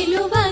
సిలువ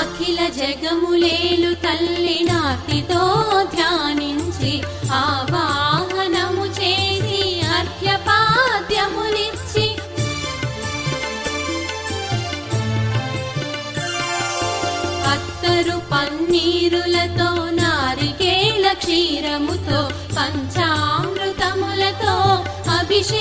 జగములేలు తల్లి నాతితో ధ్యానించి ఆవాహనము చేసి అర్ఘ్యపాద్యములిచ్చి. అత్తరు పన్నీరులతో నారికేల క్షీరముతో పంచామృతములతో అభిషే